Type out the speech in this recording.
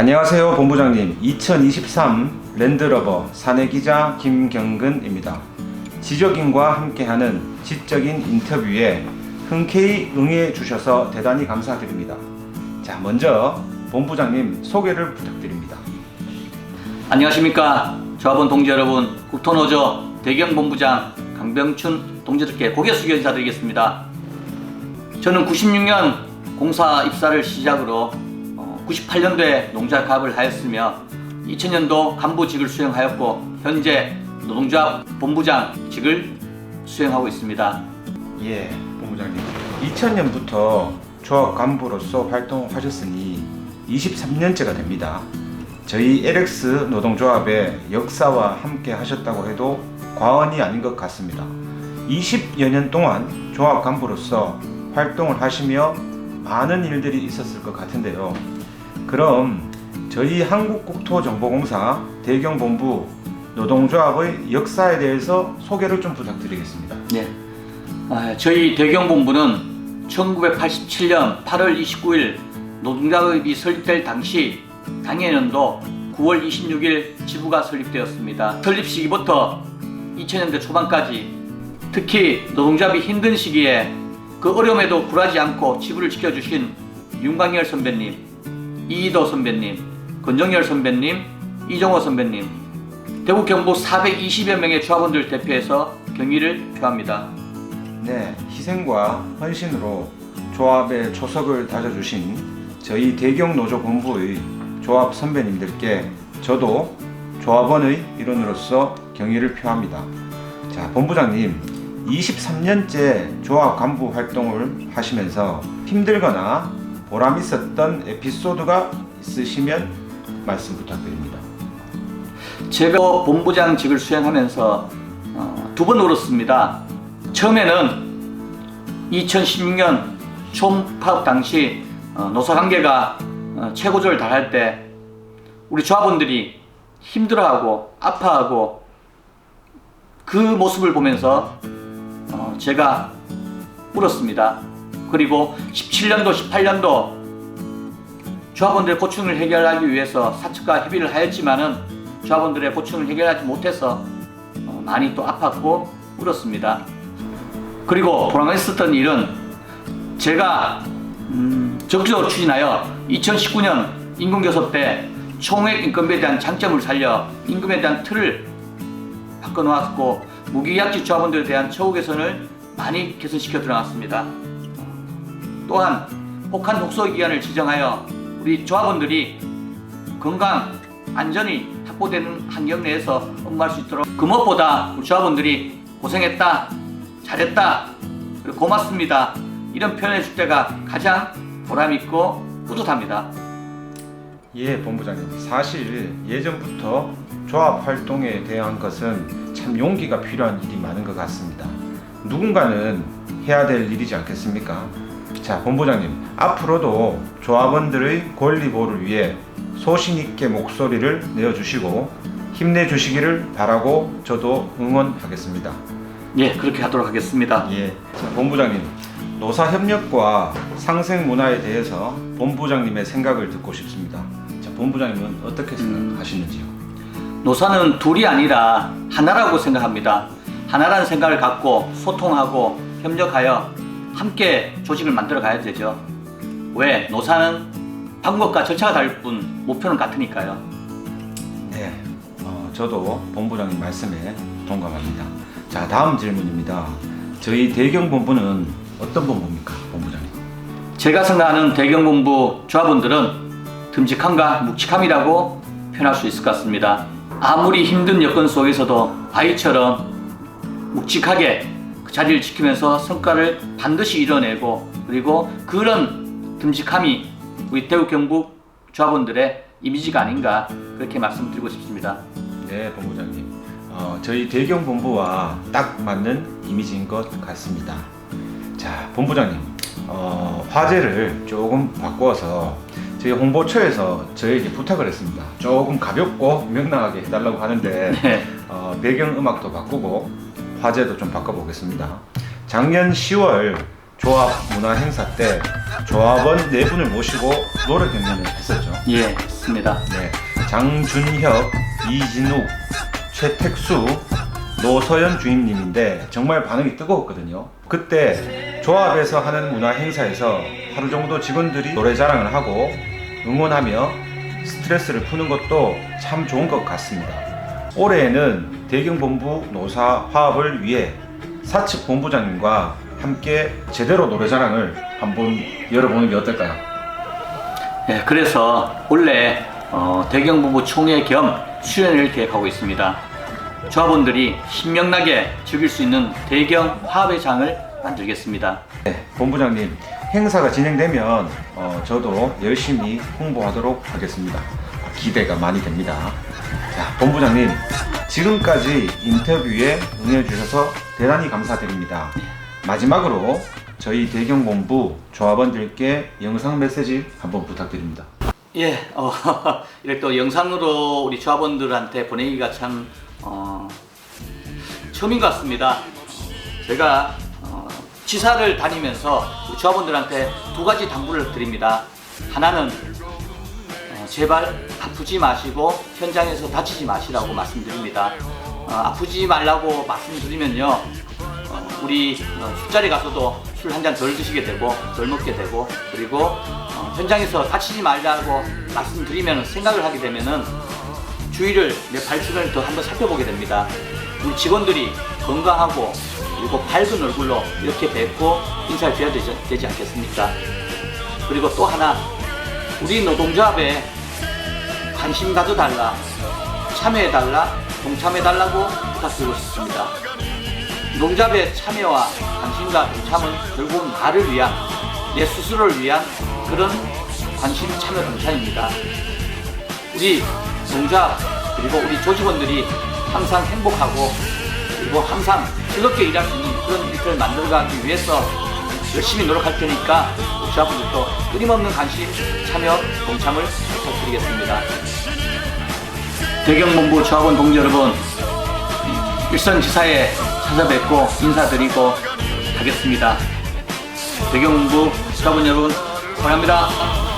안녕하세요 본부장님. 2023 랜드러버 사내 기자 김경근입니다. 지적인과 함께하는 지적인 인터뷰에 흔쾌히 응해 주셔서 대단히 감사드립니다. 자 먼저 본부장님 소개를 부탁드립니다. 안녕하십니까. 조합원 동지 여러분 국토노조 대경본부장 강병춘 동지들께 고개 숙여 인사드리겠습니다. 저는 96년 공사 입사를 시작으로 98년도에 농자갑을 하였으며 2000년도 간부직을 수행하였고 현재 노동조합 본부장직을 수행하고 있습니다 예 본부장님 2000년부터 조합 간부로서 활동하셨으니 23년째가 됩니다 저희 LX 노동조합의 역사와 함께 하셨다고 해도 과언이 아닌 것 같습니다. 20여 년 동안 조합 간부로서 활동을 하시며 많은 일들이 있었을 것 같은데요. 그럼 저희 한국국토정보공사 대경본부 노동조합의 역사에 대해서 소개를 좀 부탁드리겠습니다. 네. 아, 저희 대경본부는 1987년 8월 29일 노동조합이 설립될 당시 당해년도 9월 26일 지부가 설립되었습니다. 설립 시기부터 2000년대 초반까지 특히 노동조합이 힘든 시기에 그 어려움에도 굴하지 않고 지부를 지켜주신 윤광열 선배님, 이희도 선배님, 권정열 선배님, 이종호 선배님, 대구 경북 420여 명의 조합원들 대표해서 경의를 표합니다. 네, 희생과 헌신으로 조합의 초석을 다져주신 저희 대경 노조 본부의 조합 선배님들께 저도 조합원의 일원으로서 경의를 표합니다. 자, 본부장님, 23년째 조합 간부 활동을 하시면서 힘들거나 보람 있었던 에피소드가 있으시면 말씀 부탁드립니다. 제가 본부장직을 수행하면서 어, 두번 울었습니다. 처음에는 2016년 총 파업 당시 어, 노사관계가 어, 최고조를 달할 때 우리 조합원들이 힘들어하고 아파하고 그 모습을 보면서 어, 제가 울었습니다. 그리고 17년도, 18년도 조합원들의 고충을 해결하기 위해서 사측과 협의를 하였지만은 조합원들의 고충을 해결하지 못해서 어, 많이 또 아팠고 울었습니다. 그리고 보람가 있었던 일은 제가 음, 적극적으로 추진하여 2019년 임금교섭 때 총액 인건비에 대한 장점을 살려 임금에 대한 틀을 바꿔놓았고 무기약직 조합원들에 대한 처우 개선을 많이 개선시켜 들어갔습니다. 또한 혹한 독소 기간을 지정하여 우리 조합원들이 건강 안전이 확보되는 환경 내에서 업무할 수 있도록 그 무엇보다 우리 조합원들이 고생했다 잘했다 그리고 고맙습니다 이런 표현해 줄 때가 가장 보람 있고 뿌듯합니다. 예, 본부장님. 사실 예전부터 조합 활동에 대한 것은 참 용기가 필요한 일이 많은 것 같습니다. 누군가는 해야 될 일이지 않겠습니까? 자, 본부장님. 앞으로도 조합원들의 권리 보호를 위해 소신 있게 목소리를 내어주시고 힘내주시기를 바라고 저도 응원하겠습니다. 예 그렇게 하도록 하겠습니다. 예. 자, 본부장님. 노사 협력과 상생 문화에 대해서 본부장님의 생각을 듣고 싶습니다. 자, 본부장님은 어떻게 생각하시는지요? 노사는 둘이 아니라 하나라고 생각합니다. 하나라는 생각을 갖고 소통하고 협력하여 함께 조직을 만들어 가야 되죠. 왜? 노사는 방법과 절차가 다를 뿐 목표는 같으니까요. 네, 어, 저도 본부장님 말씀에 동감합니다. 자, 다음 질문입니다. 저희 대경 본부는 어떤 본부입니까, 본부장님? 제가 생각하는 대경본부 조합원들은 듬직함과 묵직함이라고 표현할 수 있을 것 같습니다. 아무리 힘든 여건 속에서도 아이처럼 묵직하게 그 자리를 지키면서 성과를 반드시 이뤄내고 그리고 그런 듬직함이 우리 대구 경북 조합원들의 이미지가 아닌가 그렇게 말씀드리고 싶습니다. 네, 본부장님. 어, 저희 대경 본부와 딱 맞는 이미지인 것 같습니다. 자, 본부장님. 어, 화제를 조금 바꿔서 저희 홍보처에서 저에게 부탁을 했습니다. 조금 가볍고 명랑하게 해달라고 하는데 네. 어, 배경 음악도 바꾸고 화제도 좀 바꿔보겠습니다. 작년 10월 조합 문화 행사 때 조합원 네 분을 모시고 노래 경연을 했었죠. 예, 있습니다. 네, 장준혁, 이진욱, 최택수, 노서연 주임님인데 정말 반응이 뜨거웠거든요. 그때 조합에서 하는 문화 행사에서 하루 정도 직원들이 노래 자랑을 하고 응원하며 스트레스를 푸는 것도 참 좋은 것 같습니다. 올해에는 대경본부 노사 화합을 위해 사측 본부장님과 함께 제대로 노래 자랑을 한번 열어보는 게 어떨까요? 예, 그래서 원래 어, 대경부부 총회 겸 수련을 계획하고 있습니다. 조합원들이 신명나게 즐길 수 있는 대경 화합의 장을 만들겠습니다. 네, 본부장님 행사가 진행되면 어, 저도 열심히 홍보하도록 하겠습니다. 기대가 많이 됩니다. 자, 본부장님 지금까지 인터뷰에 응해주셔서 대단히 감사드립니다. 마지막으로 저희 대경본부 조합원들께 영상 메시지 한번 부탁드립니다. 예, 어, 이렇게 또 영상으로 우리 조합원들한테 보내기가 참 어, 처음인 것 같습니다. 제가 어, 지사를 다니면서 조합원들한테 두 가지 당부를 드립니다. 하나는 어, 제발 아프지 마시고 현장에서 다치지 마시라고 말씀드립니다. 어, 아프지 말라고 말씀드리면요, 어, 우리 어, 술자리 가서도 술 한 잔 덜 드시게 되고 덜 먹게 되고 그리고 어, 현장에서 다치지 말라고 말씀드리면 생각을 하게 되면은 주위를 내 발주변을 더 한번 살펴보게 됩니다. 우리 직원들이 건강하고 그리고 밝은 얼굴로 이렇게 뵙고 인사를 드려야 되지 않겠습니까? 그리고 또 하나 우리 노동조합에 관심 가져달라 참여해달라 동참해달라고 부탁드리고 싶습니다. 농잡의 참여와 관심과 동참은 결국 나를 위한 내 스스로를 위한 그런 관심 참여 동참입니다. 우리 농잡 그리고 우리 조직원들이 항상 행복하고 그리고 항상 즐겁게 일할 수 있는 그런 일들을 만들어가기 위해서 열심히 노력할 테니까 우리 조합원들도 끊임없는 관심, 참여, 동참을 부탁드리겠습니다. 대경본부 조합원 동지 여러분, 일선지사에 찾아뵙고 인사드리고 가겠습니다. 대경본부 조합원 여러분, 사랑합니다.